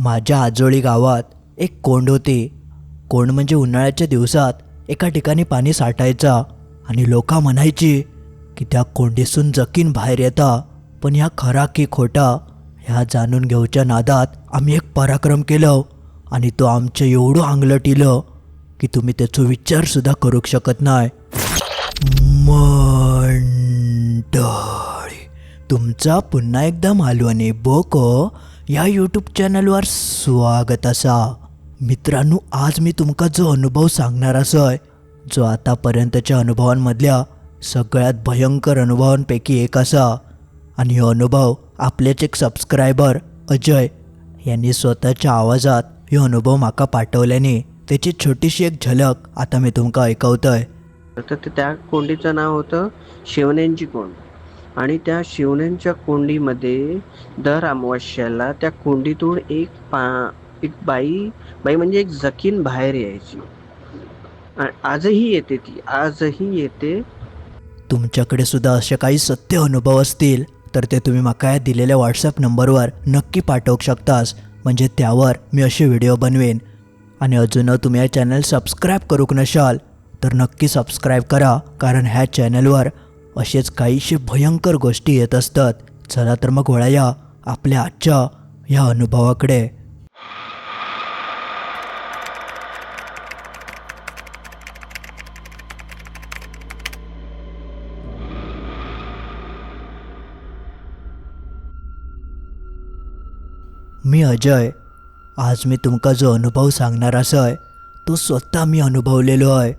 माझ्या आजोळी गावात एक कोंड होती. कोंड म्हणजे उन्हाळ्याच्या दिवसात एका ठिकाणी पाणी साठायचा आणि लोका म्हणायची की त्या कोंडीसून जकीन बाहेर येता. पण ह्या खरा की खोटा ह्या जाणून घेऊच्या नादात आम्ही एक पराक्रम केलं आणि तो आमचं एवढं अंगलटिलं की तुम्ही त्याचा विचारसुद्धा करू शकत नाही. मंडळी तुमचा पुन्हा एकदा मालवणी बोको या यूट्यूब चॅनलवर स्वागत असा. मित्रांनो आज मी तुमका जो अनुभव सांगणार असोय जो आतापर्यंतच्या अनुभवांमधल्या सगळ्यात भयंकर अनुभवांपैकी एक असा. आणि हो अनुभव आपलेच एक सबस्क्रायबर अजय यांनी स्वतःच्या आवाजात हे अनुभव माका पाठवल्याने त्याची छोटीशी एक झलक आता मी तुमका ऐकवतोय. तर त्या कोंडीचं नाव होतं शिवण्यांची कोंड. आणि त्या शिवण्यांच्या कोंडीमध्ये दर अमावस्याला त्या कोंडीतून एक पा एक बाई बाई म्हणजे एक जकीन बाहेर यायची. आजही येते ती आजही येते. तुमच्याकडे सुद्धा असे काही सत्य अनुभव असतील तर ते तुम्ही माका या दिलेल्या व्हॉट्सअप नंबरवर नक्की पाठवू शकतास म्हणजे त्यावर मी असे व्हिडिओ बनवेन. आणि अजून तुम्ही या चॅनल सबस्क्राईब करूक नशाल तर नक्की सबस्क्राईब करा कारण ह्या चॅनलवर असेच काहीशे भयंकर गोष्टी येत असतात. चला तर मग वळाया आपल्या आजच्या या अनुभवाकडे. मी अजय. आज मी तुमका जो अनुभव सांगणार असय तो स्वतः मी अनुभवलेलो आहे.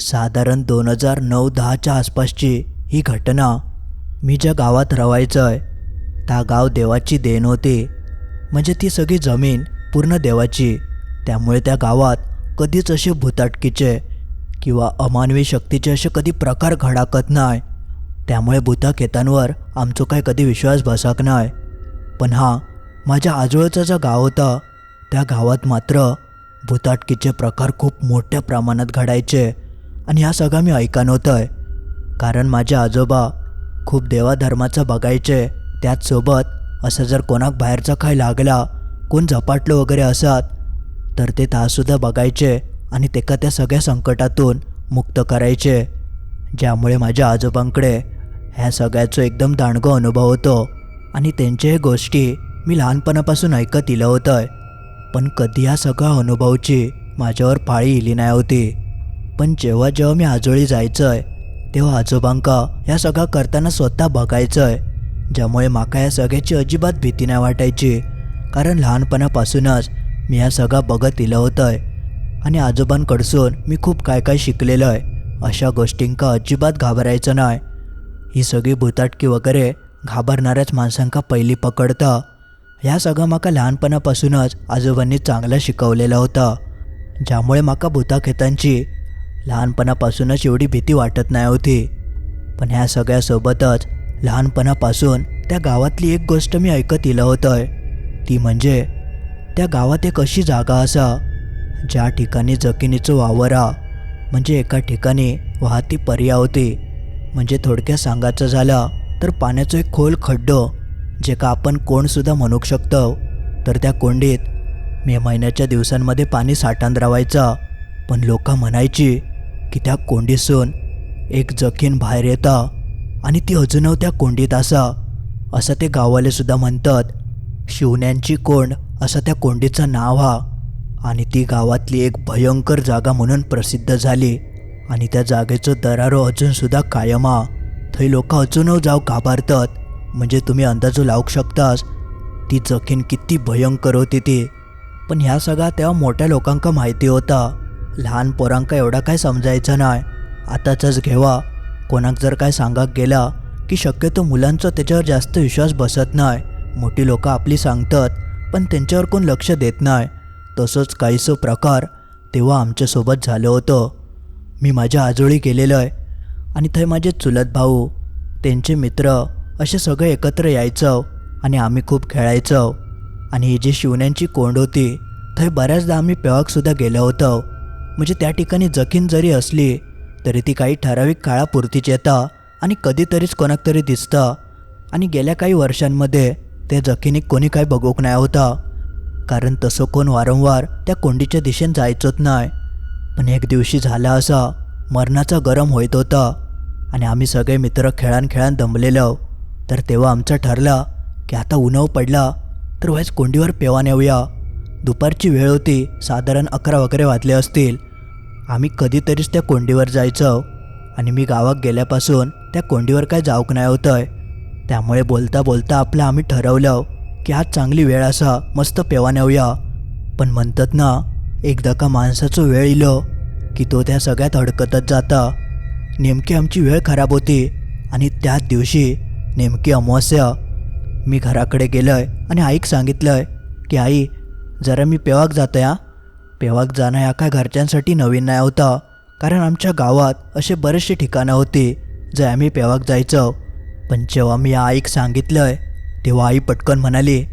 साधारण दोन हजार नऊ दहाच्या आसपासची. ही घटना मी ज्या गावात रवायचं आहे त्या गाव देवाची देण होती. म्हणजे ती सगळी जमीन पूर्ण देवाची. त्यामुळे त्या गावात कधीच असे भूताटकीचे किंवा अमानवी शक्तीचे असे कधी प्रकार घडाकत नाही. त्यामुळे भूताखेतांवर आमचो काय कधी विश्वास बसाक नाही. पण हा माझ्या आजोळचं जे गाव होतं त्या गावात मात्र भूताटकीचे प्रकार खूप मोठ्या प्रमाणात घडायचे. आणि ह्या सगळं मी ऐकान होतंय कारण माझे आजोबा खूप देवाधर्माचं बघायचे. त्याचसोबत असं जर कोणाक बाहेरचा काय लागला कोण झपाटलं वगैरे असत तर ते तासुद्धा बघायचे आणि तेका त्या सगळ्या संकटातून मुक्त करायचे. ज्यामुळे माझ्या आजोबांकडे ह्या सगळ्याचा एकदम दांडगो अनुभव होतो आणि त्यांच्या गोष्टी मी लहानपणापासून ऐकत इलं होतं पण कधी ह्या सगळ्या अनुभवाची माझ्यावर पाळी इली नाही होती. पण जेव्हा जेव्हा मी आजोळी जायचं आहे तेव्हा आजोबांका ह्या सगळं करताना स्वतः बघायचं आहे ज्यामुळे माका या सगळ्याची अजिबात भीती नाही वाटायची. कारण लहानपणापासूनच मी ह्या सगळं बघत इलं होतं आहे आणि आजोबांकडसून मी खूप काय काय शिकलेलं आहे अशा गोष्टींका अजिबात घाबरायचं नाही. ही सगळी भूताटकी वगैरे घाबरणाऱ्याच माणसांका पहिली पकडतं. ह्या सगळं माका लहानपणापासूनच आजोबांनी चांगलं शिकवलेलं होतं. ज्यामुळे माका भूताखेतांची लहानपणापासूनच एवढी भीती वाटत नाही होती. पण ह्या सगळ्यासोबतच लहानपणापासून त्या गावातली एक गोष्ट मी ऐकत इलं होतं ती म्हणजे त्या गावात एक अशी जागा असा ज्या ठिकाणी जकिनीचं वावरा म्हणजे एका ठिकाणी वाहती पर्या होती. म्हणजे थोडक्यात सांगायचं झालं तर पाण्याचं एक खोल खड्डो जे का आपण कोणसुद्धा म्हणू शकतो. तर त्या कोंडीत मे महिन्याच्या दिवसांमध्ये पाणी साठण रावायचं पण लोक म्हणायची की त्या कोंडीसून एक जखीन बाहेर येतं आणि ती अजूनव त्या कोंडीत आसा असं ते गाववाले सुद्धा म्हणतात. शिवण्यांची कोंड असं त्या कोंडीचं नाव हा. आणि ती गावातली एक भयंकर जागा म्हणून प्रसिद्ध झाली आणि त्या जागेचं दरारो अजूनसुद्धा कायम हा. थंय लोक अजूनव जाऊ घाबरतात. म्हणजे तुम्ही अंदाजो लावू शकतास ती जखीन किती भयंकर होती ती. पण ह्या सगळ्या तेव्हा मोठ्या लोकांका माहिती होता. लहान पोरांका एवढा काय समजायचं नाही आताचंच घेवा. कोणाक जर काय सांगाक गेला की शक्यतो मुलांचा त्याच्यावर जास्त विश्वास बसत नाही मोठी लोकं आपली सांगतात पण त्यांच्यावर कोण लक्ष देत नाही तसंच काहीसं प्रकार तेव्हा आमच्यासोबत झालं होतं. मी माझ्या आजोळी गेलेलो आहे आणि थंय माझे चुलत भाऊ त्यांचे मित्र असे सगळे एकत्र यायचं आणि आम्ही खूप खेळायचो. आणि ही जी शिवण्यांची कोंड होती थंय बऱ्याचदा आम्ही पेवाकसुद्धा गेलो होतो. म्हणजे त्या ठिकाणी जखीन जरी असली तरी ती काही ठराविक काळापुरतीच येता आणि कधीतरीच कोणाक तरी दिसतं. आणि गेल्या काही वर्षांमध्ये त्या जखीनी कोणी काही बघूक नाही होता. कारण तसं कोण वारंवार त्या कोंडीच्या दिशेने जायचोच नाही पण एक दिवशी झाला असा मरणाचा गरम होत होता. आणि आम्ही सगळे मित्र खेळान खेळान दमलेलो. तर तेव्हा आमचं ठरलं की आता उन्हाव पडला तर व्हायच कोंडीवर पेवा नेऊया दुपारची वेळ होती साधारण अकरा वगैरे वाजले असतील. आम्ही कधीतरीच त्या कोंडीवर जायचो आणि मी गावात गेल्यापासून त्या कोंडीवर काय जाऊक नाही होतंय. त्यामुळे बोलता बोलता आपलं आम्ही ठरवलं की आज चांगली वेळ असा मस्त पेवा नेऊया. पण म्हणतात ना एकदा का माणसाचं वेळ इलो की तो त्या सगळ्यात अडकतच जाता. नेमकी आमची वेळ खराब होती आणि त्याच दिवशी नेमकी अमावस्या. मी घराकडे गेलोय आणि आईक सांगितलंय की आई जरा मी पेवाक जातो या पेवाक जाणं या काय घरच्यांसाठी नवीन नाही होता. कारण आमच्या गावात असे बरेचसे ठिकाणं होती जे आम्ही पेवाक जायचो. पण जेव्हा मी आईक सांगितलंय तेव्हा आई पटकन म्हणाली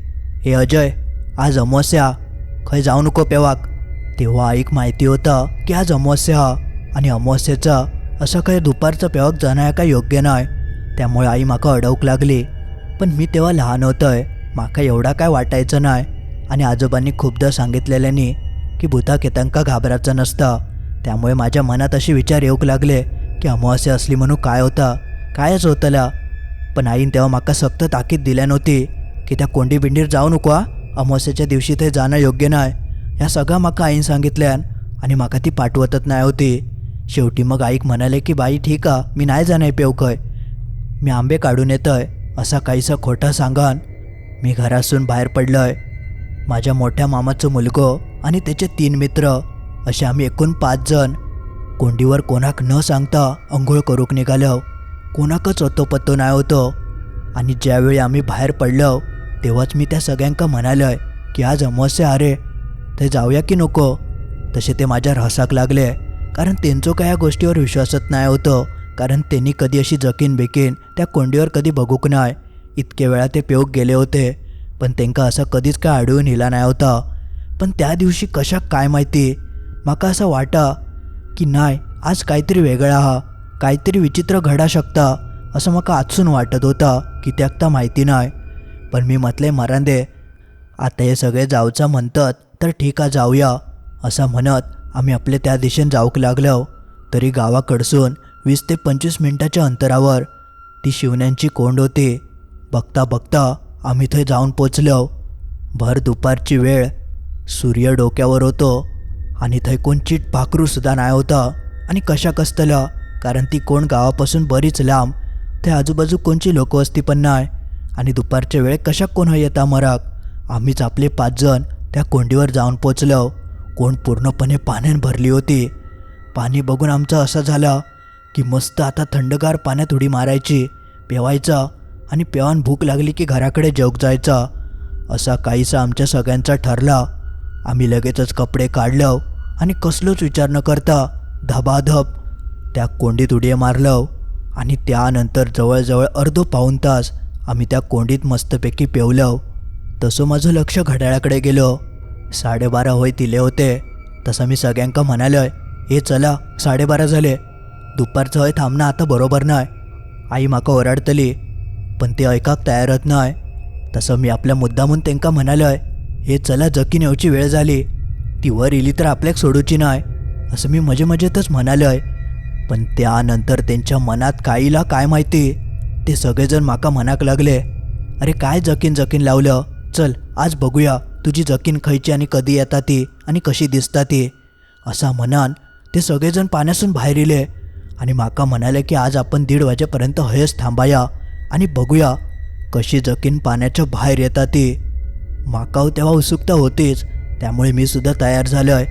हे अजय आज अमावस्या खंय जाऊ नको पेवाक तेव्हा आईक माहिती होतं की आज अमावस्या हा आणि अमावस्याचा असं काही दुपारचं पेवाक जाणं काय योग्य नाही. त्यामुळे आई माका अडवूक लागली. पण मी तेव्हा लहान होतोय माका एवढा काय वाटायचं नाही. आणि आजोबांनी खूपदा सांगितलेल्यानी की भूता केतांका घाबरायचं नसतं. त्यामुळे माझ्या मनात असे विचार येऊक लागले की अमावस्या असली म्हणून काय होता? कायच होतला. पण आईन तेव्हा माका सक्त ताकीद दिल्या नव्हती की त्या कोंडी बिंडीर जाऊ नको अमावस्याच्या दिवशी ते जाणं योग्य नाही ह्या सगळं माका आईन सांगितल्यान आणि माका ती पाठवतच नाही होती. शेवटी मग आईक म्हणाले की बाई ठीक आ मी नाही जाणार पेवकय. मी आंबे काढून येतोय असा काहीसा खोटा सांगान. मी घरासून बाहेर पडलोय. माझ्या मोठ्या मामाचं मुलगो आणि त्याचे तीन मित्र असे आम्ही एकूण पाच जण. कोंडीवर कोणाक न सांगता अंघोळ करूक निघालो. कोणाकच होतो पत्तो नाही होतो. आणि ज्यावेळी आम्ही बाहेर पडलो तेव्हाच मी त्या सगळ्यांका म्हणालोय की आज अमावस्या अरे ते जाऊया की नको? तसे ते माझ्या रहसाक लागले कारण त्यांचं काय या गोष्टीवर विश्वासच नाही होतं कारण त्यांनी कधी अशी जकीन बेकीन त्या कोंडीवर कधी बघूक नाही. इतके वेळा ते पेऊक गेले होते. पण तेंका असं कधीच काय आढळून येला नाही होता. पण त्या दिवशी कशाक काय माहिती? म्हाका असं वाटा की नाही आज काहीतरी वेगळा हा काहीतरी विचित्र घडा शकता असं म्हाका आजसून वाटत होता की त्याक तर माहिती नाही. पण मी म्हटले मरांदे आता हे सगळे जावचं म्हणतात तर ठीक आहे जाऊया असं म्हणत आम्ही आपले त्या दिशेने जाऊक लागलो. तरी गावाकडसून वीस ते पंचवीस मिनिटाच्या अंतरावर ती शिवण्यांची कोंड होती. बघता बघता आम्ही थंय जाऊन पोचलो. भर दुपारची वेळ. सूर्य डोक्यावर होतो. आणि थंय कोण चिट पाखरूसुद्धा नाही होता. आणि कशा कसतलं? कारण ती कोण गावापासून बरीच लांब. ते आजूबाजू कोणची लोकवस्ती पण नाही. आणि दुपारच्या वेळेत कशा कोण येता मराक? आम्हीच आपले पाच जण त्या कोंडीवर जाऊन पोचलो. कोण पूर्णपणे पाण्याने भरली होती. पाणी बघून आमचं असं झालं की मस्त आता थंडगार पाण्यात उडी मारायची पेवायचा. आणि पेवान भूक लागली की घराकडे जेवक जायचा. असा काहीसा आमच्या सगळ्यांचा ठरला. आम्ही लगेचच कपडे काढलं आणि कसलोच विचार न करता धबाधब त्या कोंडीत उडी मारलं आणि त्यानंतर जवळजवळ अर्धो पाऊण तास आम्ही त्या कोंडीत मस्तपैकी पेवलं. तसं माझं लक्ष घड्याळाकडे गेलो. साडेबारा होय तिले होते. तसं मी सगळ्यांका म्हणालोय हे चला साडेबारा झाले. दुपारचं हय थांबणं आता बरोबर नाही. आई माका ओरडतली पण ते ऐकाक तयारच नाही तसं मी आपल्या मुद्दामून त्यांका म्हणालोय हे चला जकीन येवची वेळ झाली. ती वर इली तर आपल्याक सोडूची नाही असं मी मजे मजेतच म्हणालोय. पण त्यानंतर त्यांच्या मनात काहीला काय माहिती? ते सगळेजण माका म्हणाक लागले अरे काय जकीन जकीन लावलं? चल आज बघूया. तुझी जकीन खयची आणि कधी येता ती? आणि कशी दिसता ती? असा म्हणान ते सगळेजण पाण्यासून बाहेर इले आणि माका म्हणाले की आज आपण दीड वाजेपर्यंत हयच थांबाया. आणि बघूया कशी जकीन पाण्याच्या बाहेर येतात ती. माकाव तेव्हा उत्सुकता होतीच त्यामुळे मी सुद्धा तयार झालो आहे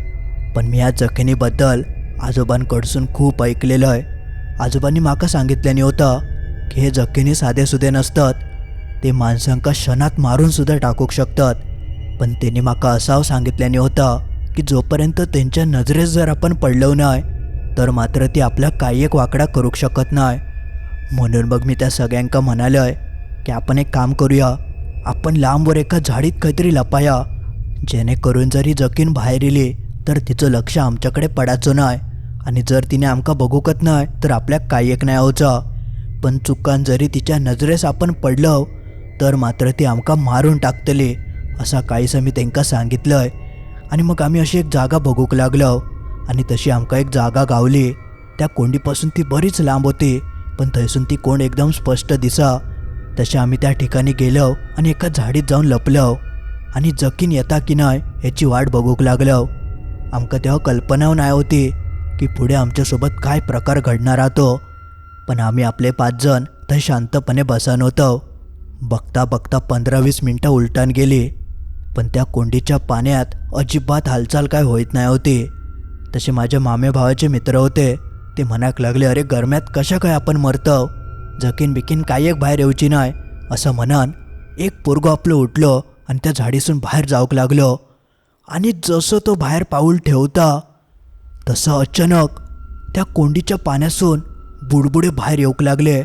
पण मी या जखिनीबद्दल आजोबांकडसून खूप ऐकलेलं आहे. आजोबांनी माका सांगितल्याने होतं की हे जखिनी साधेसुधे नसतात. ते माणसांका क्षणात मारूनसुद्धा टाकू टाकूक शकतात. पण त्यांनी माका असाव सांगितल्याने होता की जोपर्यंत त्यांच्या नजरेस जर आपण पडलो नाही तर मात्र ती आपला काही एक वाकडा करूक शकत नाही. म्हणून मग मी त्या सगळ्यांका म्हणालोय की आपण एक काम करूया. आपण लांबवर एका झाडीत काहीतरी लपाया. जेणेकरून जरी जकीन बाहेर इली तर तिचं लक्ष आमच्याकडे पडायचं नाही. आणि जर तिने आमका बघूकत नाही तर आपल्या काही एक नाही होचा पण चुकान जरी तिच्या नजरेस आपण पडलो तर मात्र ती आमका मारून टाकतली असा काहीसं मी तांकां सांगितलंय. आणि मग आम्ही अशी एक जागा बघूक लागलो. आणि तशी आमकां एक जागा गावली. त्या कोंडीपासून ती बरीच लांब होती. पण थंयसून ती कोंड एकदम स्पष्ट दिसा. तसे आम्ही त्या ठिकाणी गेलो आणि एका झाडीत जाऊन लपलो. आणि जखीन येता की नाही याची वाट बघूक लागलो. आमकां तेव्हा कल्पना नाही होती की पुढे आमच्यासोबत काय प्रकार घडणार राहतो पण आम्ही आपले पाच जण थंय शांतपणे बसन होतो. बघता बघता पंधरा वीस मिनटं उलटान गेली. पण त्या कोंडीच्या पाण्यात अजिबात हालचाल काय होत नाही होती. तसे माझ्या मामे भावाचे मित्र होते. ते म्हणाक लागले अरे गरम्यात कशा काय आपण मरतव? जकीन बिकीन काय एक बाहेर येऊची नाही असं म्हणान एक पोरगो आपलं उठलो आणि त्या झाडीसून बाहेर जाऊक लागलो. आणि जसं तो बाहेर पाऊल ठेवता तसं अचानक त्या कोंडीच्या पाण्यासून बुडबुडे बाहेर येऊक लागले.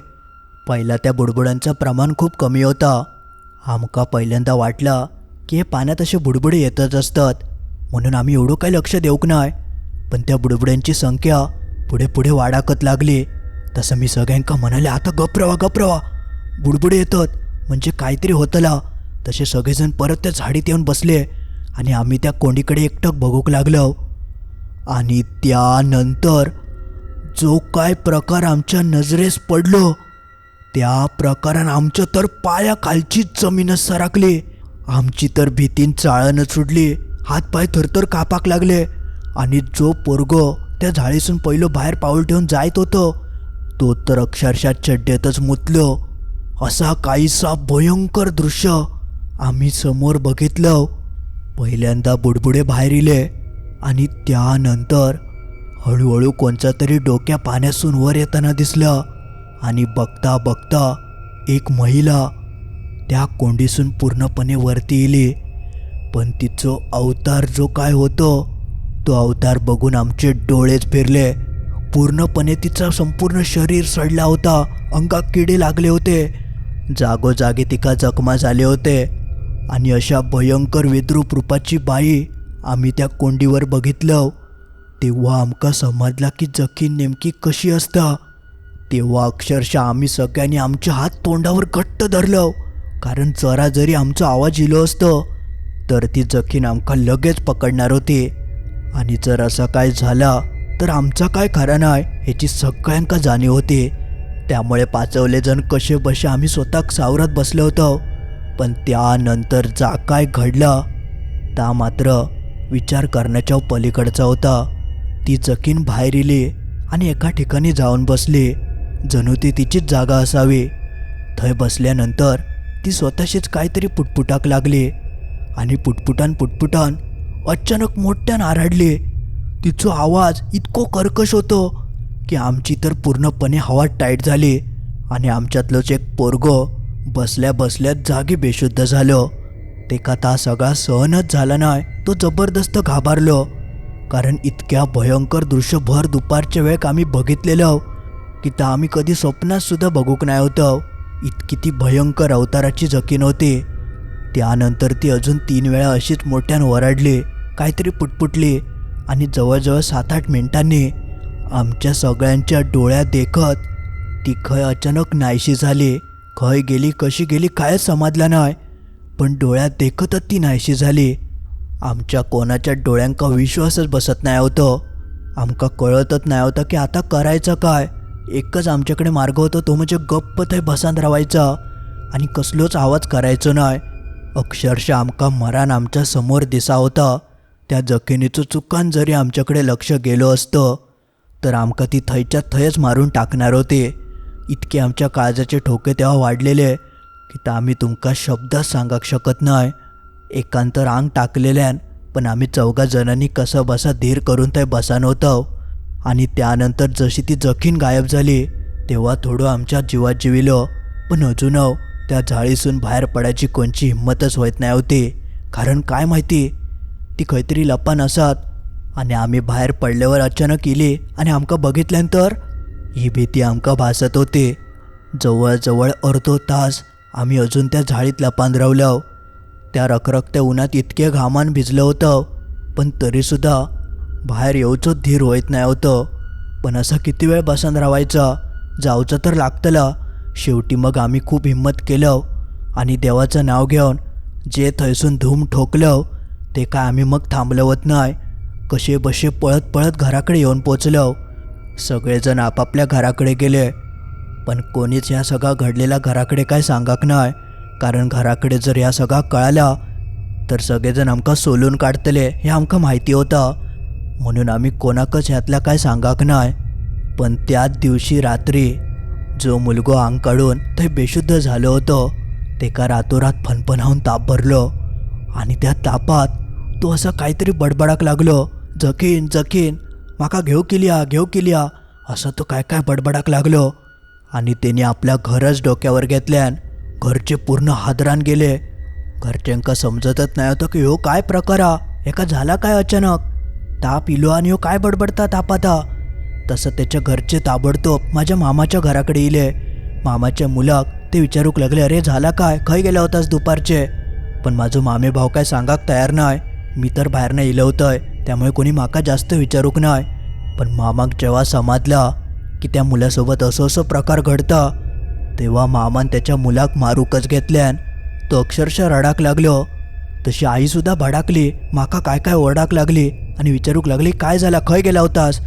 पहिला त्या बुडबुड्यांचं प्रमाण खूप कमी होतं. आमका पहिल्यांदा वाटलं की हे पाण्यात असे बुडबुडे येतच असतात. म्हणून आम्ही एवढं काही लक्ष देऊक नाही पण त्या बुडबुड्यांची संख्या पुढे पुढे वाढाकत लागली. तसं मी सगळ्यांका म्हणाले आता गपरवा गप्रवा बुडबुडे येतात. म्हणजे काहीतरी होतला. तसे सगळेजण परत त्या झाडीत येऊन बसले आणि आम्ही त्या कोंडीकडे एकटक बघूक लागलो. आणि त्यानंतर जो काय प्रकार आमच्या नजरेस पडलो त्या प्रकारान आमच्या तर पायाखालचीच जमीनच सरकली आमची तर भीतीन चाळण सुटली. हातपाय थरथर कापाक लागले. आणि जो पोरगो त्या झाडीसून पहिलं बाहेर पाऊल ठेवून जायत होतं. तो तर अक्षरशः चड्ड्यातच मुतलो. असा काहीसा भयंकर दृश्य आम्ही समोर बघितलं. पहिल्यांदा बुडबुडे बाहेर इले आणि त्यानंतर हळूहळू कोणचा तरी डोक्या पाण्यासून वर येताना दिसलं आणि बघता बघता एक महिला त्या कोंडीसून पूर्णपणे वरती इली. पण तिचं अवतार जो काय होतो तो अवतार बघून आमचे डोळेच फिरले. पूर्णपणे तिचा संपूर्ण शरीर सडला होता. अंगा किडे लागले होते. जागोजागी तिका जखमा झाले होते. आणि अशा भयंकर विद्रूप रूपाची बाई आम्ही त्या कोंडीवर बघितलं. तेव्हा आमका समजला की जखीन नेमकी कशी असता. तेव्हा अक्षरशः आम्ही सगळ्यांनी आमचे हात तोंडावर घट्ट धरलं. कारण जरा जरी आमचा आवाज इलो असतं तर ती जखीन आमका लगेच पकडणार होती. आणि जर असं काय झाला तर आमचा काय खरा नाही ह्याची सगळ्यांका जाणीव होती. त्यामुळे पाचवले जण कसे बसे आम्ही स्वतः सावरत बसलो होतो. पण त्यानंतर जा काय घडलं ता मात्र विचार करण्याच्या पलीकडचा होता. ती जखीन बाहेर इली आणि एका ठिकाणी जाऊन बसली. जणू ती तिचीच जागा असावी. थंय बसल्यानंतर ती स्वतःशीच काहीतरी पुटपुटाक लागली. आणि पुटपुटान पुटपुटान अचानक मोठ्यान आरडले. तिचो आवाज इतको कर्कश होतो की आमची तर पूर्णपणे हवा टाईट झाली आणि आमच्यातलंच एक पोरगो बसल्या बसल्याच जागी बेशुद्ध झालं. तेका ता सगळा सहनच झाला नाही. तो जबरदस्त घाबरलो कारण इतक्या भयंकर दृश्य भर दुपारच्या वेळेक आम्ही बघितलेलं की तर आम्ही कधी स्वप्नातसुद्धा बघूक नाही होतं. इतकी ती भयंकर अवताराची जखीन होती. त्यानंतर ती अजून तीन वेळा अशीच मोठ्यानं ओरडली. काहीतरी पुटपुटली आणि जवळजवळ सात आठ मिनिटांनी आमच्या सगळ्यांच्या डोळ्यात देखत ती खय अचानक नाहीशी झाली. खय गेली कशी गेली कायच समजलं नाही. पण डोळ्यात देखतच ती नाहीशी झाली. आमच्या कोणाच्या डोळ्यांका विश्वासच बसत नाही होतं. आमका कळतच नाही होतं की आता करायचं काय. एकच आमच्याकडे मार्ग होता तो म्हणजे गप्प थंय बसांत रावायचा. आणि कसलोच आवाज करायचो नाही. अक्षरशः आमका मरान आमच्यासमोर दिसा होता. त्या जखिनीचं चुकान जरी आमच्याकडे लक्ष गेलो असतं तर आमका ती थंयच्या थंयच मारून टाकणार होते. इतके आमच्या काळजाचे ठोके तेव्हा वाढलेले की तर आम्ही तुमका शब्दात सांगाक शकत नाही. एकांतर आंग टाकलेल्यान पण आम्ही चौघा जणांनी कसं बसा धीर करून ते बसान नव्हतं आणि त्यानंतर जशी ती जखीन गायब झाली तेव्हा थोडं आमच्या जीवात जिविलो. पण अजून त्या झाळीसून बाहेर पडायची कोणची हिंमतच होत नाही होती. कारण काय माहिती ती खंयतरी लपान आसात आणि आम्ही बाहेर पडल्यावर अचानक इली आणि आमका बघितल्यानंतर ही भीती आमका भासत होती. जवळजवळ अर्धो तास आम्ही अजून त्या झाडीत लपान रावलो त्या रखरखत्या उन्हात इतके घामान भिजलं होतं पण तरीसुद्धा बाहेर येऊचं धीर होत नाही होतं. पण असं किती वेळ बसून राहायचं? जाऊचं तर लागतलं. शेवटी मग आम्ही खूप हिंमत केलं आणि देवाचं नाव घेऊन जे थंयसून धूम ठोकलं ते काय आम्ही मग थांबलवत नाही. कसे बसे पळत पळत घराकडे येऊन पोचलो. सगळेजण आपापल्या घराकडे गेले. पण कोणीच ह्या सगळा घडलेला घराकडे काय सांगाक नाही. कारण घराकडे जर ह्या सगळा कळाला तर सगळेजण आमकां सोलून काढतले हे आमकां माहिती होतं. म्हणून आम्ही कोणाकच ह्यातल्या काय सांगाक नाही. पण त्याच दिवशी रात्री जो मुलगो आंग काढून थंय बेशुद्ध झालो होतो तेका रातोरात फनफनावून ताप भरलो. आणि त्या तापात तो असं काहीतरी बडबडाक लागलो. जखीन जखीन. माका घेऊ किलिया घेऊ किलिया. असं तो काय काय बडबडाक लागलो. आणि त्याने आपल्या घरच डोक्यावर घेतल्यान घरचे पूर्ण हादरान गेले. घरच्यांका समजतच नाही होतं की ह्यो काय प्रकार हा. एका झाला काय अचानक? ताप इलो आणि ह्यो काय बडबडता तापाता? तसं त्याच्या घरचे ताबडतोब माझ्या मामाच्या घराकडे इले. मामाच्या मुलाक ते विचारूक लागले अरे झाला काय? खंय गेला होतास दुपारचे? पण माझो मामे भाव काय सांगाक तयार नाही मी तर बाहेरनं येलं इलवतोय त्यामुळे कोणी माका जास्त विचारूक नाही पण मामाक जेव्हा समजला की त्या मुलासोबत असं असं प्रकार घडता तेव्हा मामान त्याच्या मुलाक मारूकच घेतल्यान तो अक्षरशः रडाक लागलो. तशी आईसुद्धा भडाकली माका काय काय ओरडाक लागली आणि विचारूक लागली काय झाला? खंय गेला होतास?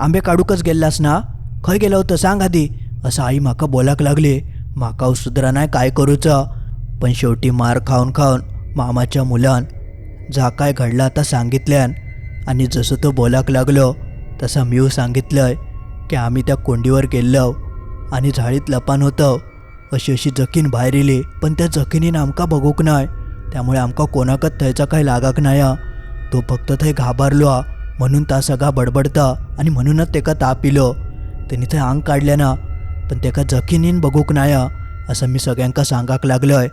आंबे काढूकच गेल्लास ना? खंय गेला होतं? सांग आधी. असं आई माका बोलाक लागली माका सुधरा नाही काय करूचं? पण शेवटी मार खाऊन खाऊन मामाच्या मुलान जा काय घडलं आता सांगितल्यान. आणि जसं तो बोलाक लागलो तसा मीव सांगितलंय की आम्ही त्या कोंडीवर गेल्लो आणि झाडीत लपान होतं. अशी अशी जखीन भायर येली पण त्या जखीनीन आमकां बघूक नाय. त्यामुळे आमकां कोणाकच थंयचा काही लागाक नाय. हा. तो फक्त थंय घाबरलो म्हणून ता सगळा बडबडता आणि म्हणूनच तेका ताप इलो. त्यांनी थंय आंग काढल्या ना पण तेका जखीनीन बघूक नाय हा, असं मी सगळ्यांका सांगाक लागलोय.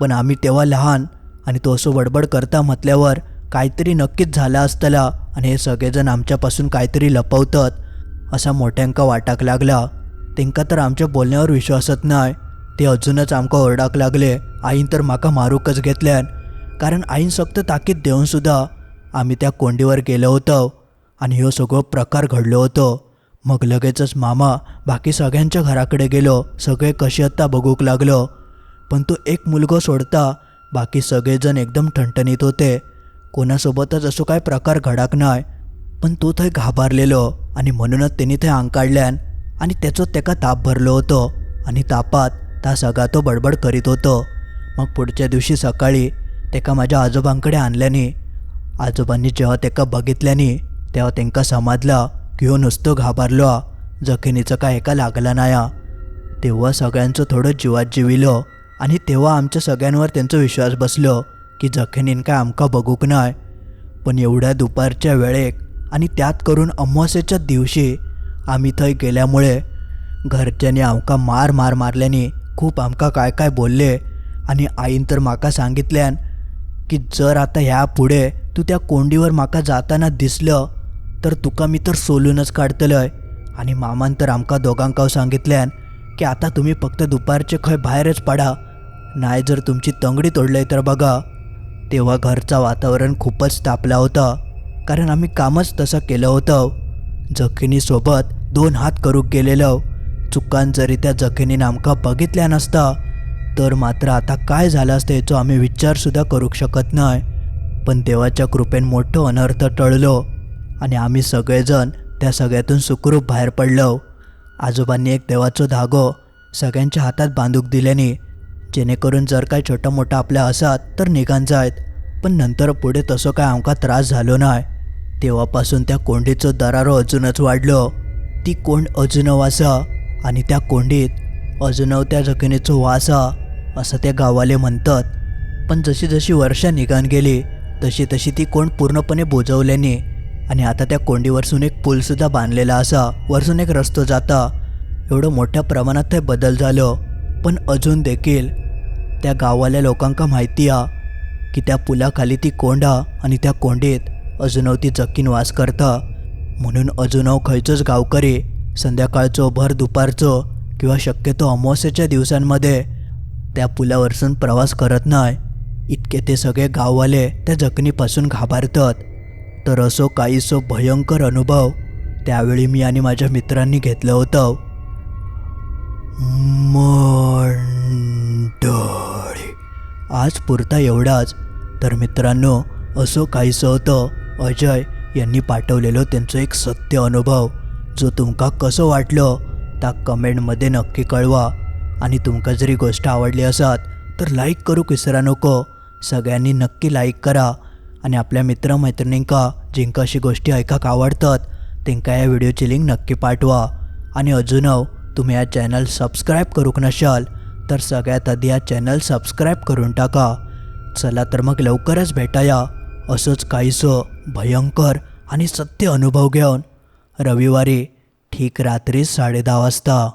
पण आम्ही तेव्हा लहान आणि तो असं बडबड करता म्हटल्यावर काहीतरी नक्कीच झालं असतला आणि हे सगळेजण आमच्यापासून काहीतरी लपवतात असा मोठ्यांका वाटाक लागला. तेंका तर आमच्या बोलण्यावर विश्वासत नाही. ते अजूनच आमकां ओरडाक लागले आईन तर म्हाका मारूकच घेतल्यान. कारण आईन सक्त ताकीद देऊनसुद्धा आम्ही त्या कोंडीवर गेलो होतो आणि ह्यो सगळो प्रकार घडलो होतो. मग लगेचच मामा बाकी सगळ्यांच्या घराकडे गेलो सगळे कशी आत्ता बघूक लागलो. पण तो एक मुलगो सोडता बाकी सगळेजण एकदम ठणठणीत होते. कोणासोबतच असो काय प्रकार घडाक नाही पण तो थंय घाबरलेलो आणि म्हणूनच त्यांनी थंय आंग आणि त्याचो तेका ताप भरलो होतो आणि तापात ता सगळा तो बडबड करीत होतो. मग पुढच्या दिवशी सकाळी तेका माझ्या आजोबांकडे आणल्यानी आजोबांनी जेव्हा तेका बघितल्यानी तेव्हा तेंका समजला की हो नुसतो घाबरलो जखिनीचं काय एका लागला नाया. तेव्हा सगळ्यांचं थोडं जिवात जिविलो. आणि तेव्हा आमच्या सगळ्यांवर त्यांचा विश्वास बसलो की जखनीन काय आमकां बघूक नाय. पण एवढ्या दुपारच्या वेळेक आणि त्यात करून अमावस्येच्या दिवशी आम्ही थंय गेल्यामुळे घरच्यांनी आमकां मार मार मारल्यानी खूप आमकां काय काय बोलले आणि आईन तर म्हाका सांगितल्यान की जर आता ह्या पुढे तू त्या कोंडीवर म्हाका जाताना दिसलं तर तुका मी तर सोलूनच काडतलय आणि मामान तर आमकां दोगांकाव सांगितल्यान की आता तुम्ही फक्त दुपारचे खंय भायरच पडा नाय जर तुमची तंगडी तोडलंय तर बघा. तेव्हा घरचा वातावरण खूपच तापला होता कारण आम्ही कामच तसं केलं होतं. जखिनीसोबत दोन हात करू गेलेलो. चुकान जरी त्या जखिनीनं आमकां बघितल्या नसता तर मात्र आता काय झालं असतं याचो आम्ही विचारसुद्धा करूक शकत नाही. पण देवाच्या कृपेन मोठं अनर्थ टळलो आणि आम्ही सगळेजण त्या सगळ्यातून सुखरूप बाहेर पडलो. आजोबांनी एक देवाचो धागो सगळ्यांच्या हातात बांधूक दिल्याने जेणेकरून जर काय छोटा मोठा आपल्या असात तर निघान जायत. पण नंतर पुढे तसं काय आमकां त्रास झालो नाही. तेव्हापासून त्या कोंडीचं दरारो अजूनच वाढलो. ती कोंड अजून वासा आणि त्या कोंडीत अजूनव त्या जखिनीचं वासा असं त्या गावाले म्हणतात. पण जशी जशी वर्षा निघान गेली तशी तशी ती कोंड पूर्णपणे बुजवल्याने आणि आता त्या कोंडीवरसून एक पूलसुद्धा बांधलेला असा वरसून एक रस्तो जाता. एवढं मोठ्या प्रमाणात ते बदल झालो. पण अजून देखील त्या गावाल्या लोकांका माहिती हा की त्या पुलाखाली ती कोंड आणि त्या कोंडीत अजूनव ती जकीन वास करता. म्हणून अजूनव खंयचोच गावकरी संध्याकाळचो भर दुपारचो किंवा शक्यतो अमावस्येच्या दिवसांमध्ये त्या पुलावरसून प्रवास करत नाही. इतके ते सगळे गाववाले त्या जखनीपासून घाबरतात. तर असो काहीसो भयंकर अनुभव त्यावेळी मी आणि माझ्या मित्रांनी घेतलं होतं. मंडळी. आज पुरता एवढाच. तर मित्रांनो असं काहीसं होतं अजय यांनी पाठवलेलं त्यांचं एक सत्य अनुभव. जो तुमका कसं वाटलं त्या कमेंटमध्ये नक्की कळवा. आणि तुमका जरी गोष्ट आवडली असत तर लाईक करू विसरा नको. सगळ्यांनी नक्की लाईक करा. आणि आपल्या मित्रमैत्रिणींका जिंका अशी गोष्टी ऐकाक आवडतात त्यांका या व्हिडिओची लिंक नक्की पाठवा. आणि अजूनव तुम्ही या चॅनल सबस्क्राईब करूक नशाल तर सगळ्यात आधी या चॅनल सबस्क्राईब करून टाका. चला तर मग लवकरच भेटाया. असंच काहीसं भयंकर आणि सत्य अनुभव घेऊन. रविवारी ठीक रात्री साडेदहा वाजता.